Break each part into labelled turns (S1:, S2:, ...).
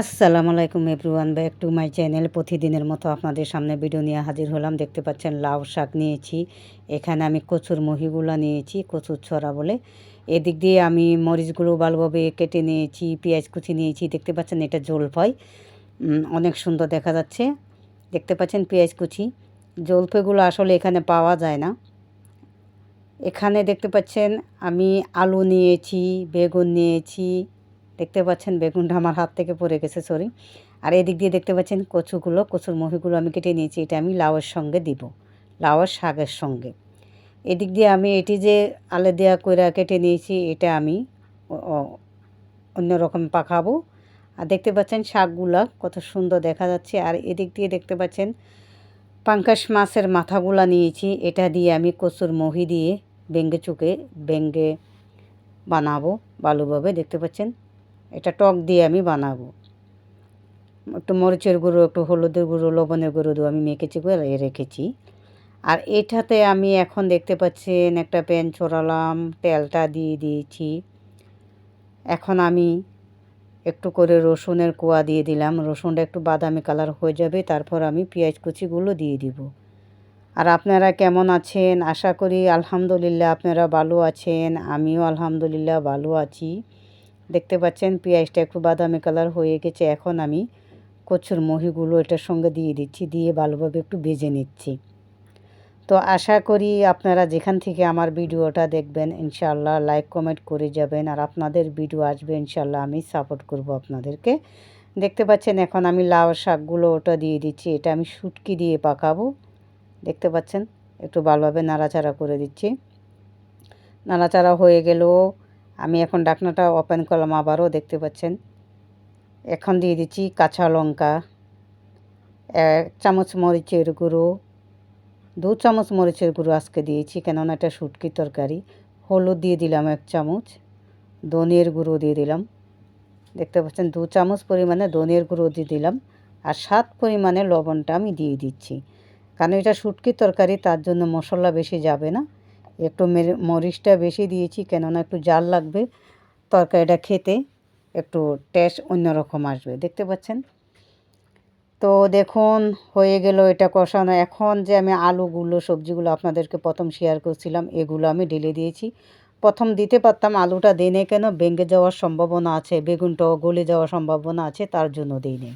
S1: আসসালামু আলাইকুম everyone, back to my channel. প্রতিদিনের মতো আপনাদের সামনে ভিডিও নিয়ে হাজির হলাম। দেখতে পাচ্ছেন, লাউ শাক নিয়েছি। এখানে আমি কচুর মহিগুলা নিয়েছি, কচুর ছড়া বলে। এদিক দিয়ে আমি মরিচগুলো ভালোভাবে কেটে নিয়েছি, পেঁয়াজ কুচি নিয়েছি। দেখতে পাচ্ছেন, এটা জলফাই অনেক সুন্দর দেখা যাচ্ছে। দেখতে পাচ্ছেন, পেঁয়াজ কুচি। জলফাইগুলো আসলে এখানে পাওয়া যায় না। এখানে দেখতে পাচ্ছেন, আমি আলু নিয়েছি, বেগুন নিয়েছি দেখতে পাচ্ছেন বেগুনটা আমার হাত থেকে পড়ে গেছে সরি আর এদিক দিয়ে দেখতে পাচ্ছেন কচুগুলো, কচুর মহিগুলো আমি কেটে নিয়েছি, এটা আমি লাউয়ের সঙ্গে দিব, লাউয়ের শাকের সঙ্গে। এদিক দিয়ে আমি এটি যে আলে দেওয়া কইরা কেটে নিয়েছি, এটা আমি অন্যরকম পাকাবো। আর দেখতে পাচ্ছেন শাকগুলা কত সুন্দর দেখা যাচ্ছে। আর এদিক দিয়ে দেখতে পাচ্ছেন পাঙ্কাশ মাছের মাথাগুলা নিয়েছি, এটা দিয়ে আমি কচুর মহি দিয়ে বেঙ্গে চুকে বেঙ্গে বানাবো ভালোভাবে দেখতে পাচ্ছেন এটা টক দিয়ে আমি বানাবো। একটু মরিচের গুঁড়ো, একটু হলুদের গুঁড়ো, লবণের গুঁড়ো দিয়ে আমি মেখেছি করে রেখেছি। আর এটাতে আমি এখন দেখতে পাচ্ছেন একটা প্যান ছড়ালাম, তেলটা দিয়ে দিয়েছি। এখন আমি একটু করে রসুনের কোয়া দিয়ে দিলাম। রসুনটা একটু বাদামি কালার হয়ে যাবে, তারপর আমি পেঁয়াজ কুচিগুলো দিয়ে দিব। আর আপনারা কেমন আছেন? আশা করি আলহামদুলিল্লাহ আপনারা ভালো আছেন, আমিও আলহামদুলিল্লাহ ভালো আছি। দেখতে পাচ্ছেন, পেঁয়াজটা একটু বাদামি কালার হয়ে গেছে। এখন আমি কচুর মহিগুলো এটার সঙ্গে দিয়ে দিচ্ছি, দিয়ে ভালোভাবে একটু ভেজে নিচ্ছি। তো আশা করি আপনারা যেখান থেকে আমার ভিডিওটা দেখবেন ইনশাল্লাহ লাইক কমেন্ট করে যাবেন। আর আপনাদের ভিডিও আসবে ইনশাল্লাহ আমি সাপোর্ট করব আপনাদেরকে। দেখতে পাচ্ছেন, এখন আমি লাউ শাকগুলো ওটা দিয়ে দিচ্ছি। এটা আমি শুটকি দিয়ে পাকাবো। দেখতে পাচ্ছেন, একটু ভালোভাবে নাড়াচাড়া করে দিচ্ছি। নাড়াচাড়া হয়ে গেলেও আমি এখন ডাকনাটা ওপেন করলাম, আবারও দেখতে পাচ্ছেন। এখন দিয়ে দিচ্ছি কাঁচা লঙ্কা, এক চামচ মরিচের গুঁড়ো, দু চামচ মরিচের গুঁড়ো আজকে দিয়েছি, কেননা এটা শুটকি তরকারি। হলুদ দিয়ে দিলাম এক চামচ, ধনিয়ার গুঁড়ো দিয়ে দিলাম। দেখতে পাচ্ছেন, দু চামচ পরিমাণে ধনিয়ার গুঁড়ো দিয়ে দিলাম আর সাত পরিমাণে লবণটা আমি দিয়ে দিচ্ছি। কারণ এটা শুটকি তরকারি, তার জন্য মশলা বেশি যাবে না। একটু মরিচটা বেশি দিয়েছি কেননা একটু জাল লাগবে তরকারিটা খেতে, একটু টেস্ট অন্যরকম আসবে, দেখতে পাচ্ছেন? তো দেখুন, হয়ে গেল এটা কষানো। এখন যে আমি আলুগুলো, সবজিগুলো আপনাদেরকে প্রথম শেয়ার করছিলাম, এগুলো আমি ঢেলে দিয়েছি। প্রথম দিতে পারতাম আলুটা দিনে কেন, ভেঙে যাওয়ার সম্ভাবনা আছে, বেগুনটাও গলে যাওয়ার সম্ভাবনা আছে, তার জন্য দিই নেই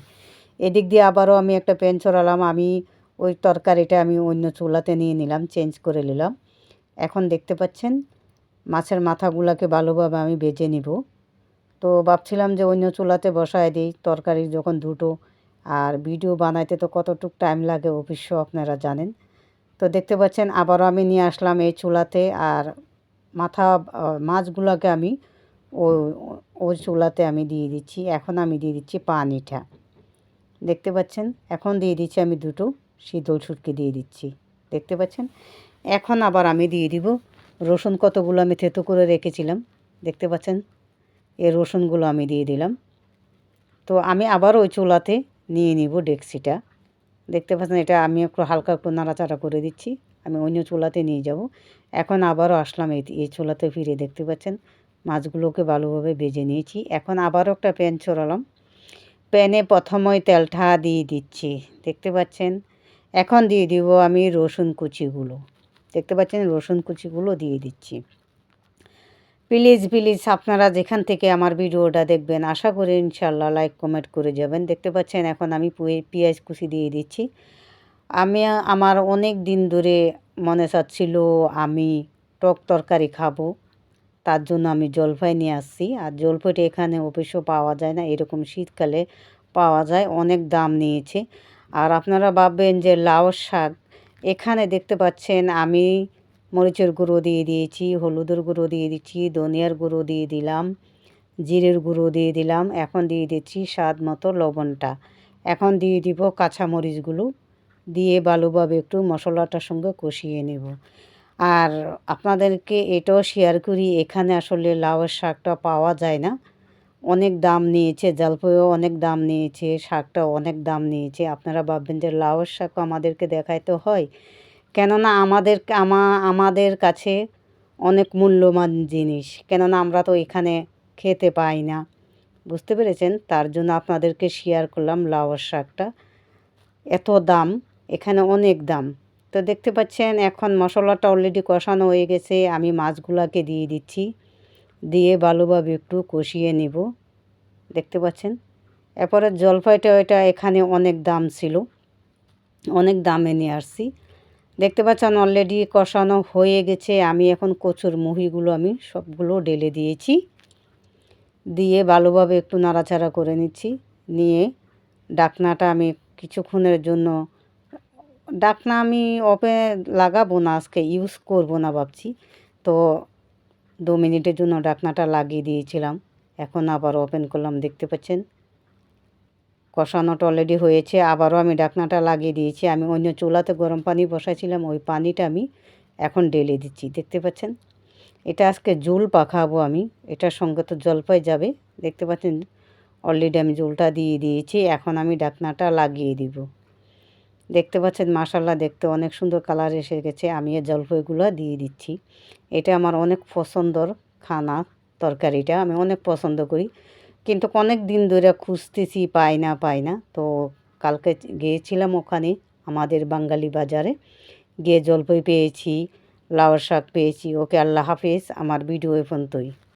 S1: এদিক দিয়ে আবারও আমি একটা প্যান ছড়ালাম, আমি ওই তরকারিটা আমি অন্য চুলাতে নিয়ে নিলাম চেঞ্জ করে নিলাম। এখন দেখতে পাচ্ছেন, মাছের মাথাগুলোকে ভালোভাবে আমি বেজে নিব। তো ভাবছিলাম যে অন্য চুলাতে বসায় দিই, তরকারি যখন দুটো। আর ভিডিও বানাইতে তো কতটুক টাইম লাগে অবশ্য আপনারা জানেন। তো দেখতে পাচ্ছেন, আবারও আমি নিয়ে আসলাম এই চুলাতে আর মাথা, মাছগুলোকে আমি ও, ওই চুলাতে আমি দিয়ে দিচ্ছি। এখন আমি দিয়ে দিচ্ছি পানিটা। দেখতে পাচ্ছেন, এখন দিয়ে দিচ্ছি আমি দুটো, শীতল সুটকি দিয়ে দিচ্ছি। দেখতে পাচ্ছেন এখন আবার আমি দিয়ে দিব। রসুন কতগুলো আমি থেতো করে রেখেছিলাম, দেখতে পাচ্ছেন? এই রসুনগুলো আমি দিয়ে দিলাম। তো আমি আবার ওই চুলাতে নিয়ে নিব ডেক্সিটা। দেখতে পাচ্ছেন, এটা আমি একটু হালকা একটু নাড়াচাড়া করে দিচ্ছি। আমি অন্য চুলাতে নিয়ে যাব। এখন আবারও আসলাম এই এই চুলাতে ফিরে, দেখতে পাচ্ছেন? মাছগুলোকে ভালোভাবে ভেজে নিয়েছি। এখন আবারও একটা প্যান ছড়ালাম। প্যানে প্রথমই তেলটা দিয়ে দিচ্ছি, দেখতে পাচ্ছেন? এখন দিয়ে দিব আমি রসুন কুচিগুলো। দেখতে পাচ্ছেন, রসুন কুচিগুলো দিয়ে দিচ্ছি। প্লিজ প্লিজ আপনারা যেখান থেকে আমার ভিডিওটা দেখবেন, আশা করি ইনশাল্লাহ লাইক, কমেন্ট করে যাবেন। দেখতে পাচ্ছেন, এখন আমি পেঁয়াজ কুচি দিয়ে দিচ্ছি। আমি, আমার অনেক দিন ধরে মনে চাচ্ছিল আমি টক তরকারি খাব, তার জন্য আমি জলপাই নিয়ে আসছি। আর জলপাইটা এখানে অবশ্য পাওয়া যায় না, এরকম শীতকালে পাওয়া যায়, অনেক দাম নিয়েছে। আর আপনারা ভাববেন যে লাউ শাক এখানে দেখতে পাচ্ছেন আমি মরিচের গুঁড়ো দিয়ে দিয়েছি, হলুদের গুঁড়ো দিয়ে দিচ্ছি, ধনিয়ার গুঁড়ো দিয়ে দিলাম, জিরের গুঁড়ো দিয়ে দিলাম, এখন দিয়ে দিচ্ছি স্বাদ মতো লবণটা। এখন দিয়ে দিব কাঁচা মরিচগুলো দিয়ে ভালোভাবে একটু মশলাটার সঙ্গে কষিয়ে নেব। আর আপনাদেরকে এটাও শেয়ার করি, এখানে আসলে লাউয়ের শাকটা পাওয়া যায় না। অনেক দাম নিয়েছে জলপাইও অনেক দাম নিয়েছে, শাকটাও অনেক দাম নিয়েছে। আপনারা ভাববেন যে লাউয়ের শাকও আমাদেরকে দেখাইতে হয়। কেননা আমাদের আমা, আমাদের কাছে অনেক মূল্যবান জিনিস। কেননা আমরা তো এখানে খেতে পাই না। বুঝতে পেরেছেন? তার জন্য আপনাদেরকে শেয়ার করলাম লাউয়ের শাকটা। এত দাম, এখানে অনেক দাম। তো দেখতে পাচ্ছেন, এখন মশলাটা অলরেডি কষানো হয়ে গেছে। আমি মাছগুলাকে দিয়ে দিচ্ছি। দিয়ে ভালোভাবে একটু কষিয়ে নিব। দেখতে পাচ্ছেন? এরপরে জলপাইটা এটা এখানে অনেক দাম ছিল। অনেক দামে নিয়ে আসছি। দেখতে পাচ্ছেন অলরেডি কষানো হয়ে গেছে। আমি এখন কচুর মুহিগুলো আমি সবগুলো ঢেলে দিয়েছি। দিয়ে ভালোভাবে একটু নাড়াচাড়া করে নিচ্ছি। নিয়ে ডাকনাটা আমি কিছুক্ষণের জন্য, ডাকনা আমি ওপেন লাগাবো না, আজকে ইউজ করব না ভাবছি। তো দু মিনিটের জন্য ডাকনাটা লাগিয়ে দিয়েছিলাম। এখন আবার ওপেন করলাম, দেখতে পাচ্ছেন? কষানোটা অলরেডি হয়েছে, আবারও আমি ডাকনাটা লাগিয়ে দিয়েছি। আমি অন্য চুলাতে গরম পানি বসাইছিলাম, ওই পানিটা আমি এখন ঢেলে দিচ্ছি, দেখতে পাচ্ছেন? এটা আজকে জুল পাখাবো আমি এটার সঙ্গে তো জলপাই যাবে, দেখতে পাচ্ছেন? অলরেডি আমি জুলটা দিয়ে দিয়েছি, এখন আমি ডাকনাটা লাগিয়ে দিব। দেখতে পাচ্ছেন মাসাল্লাহ দেখতে অনেক সুন্দর কালার এসে গেছে। আমি এই জলপাইগুলো দিয়ে দিচ্ছি। এটা আমার অনেক পছন্দর খানা তরকারিটা, আমি অনেক পছন্দ করি। কিন্তু অনেক দিন ধরে খুঁজতেছি, পাই না পাই না। তো কালকে গিয়েছিলাম ওখানে, আমাদের বাঙালি বাজারে। গিয়ে জলপাই পেয়েছি লাউর শাক পেয়েছি। ওকে আল্লাহ হাফেজ, আমার ভিডিও পর্যন্তই।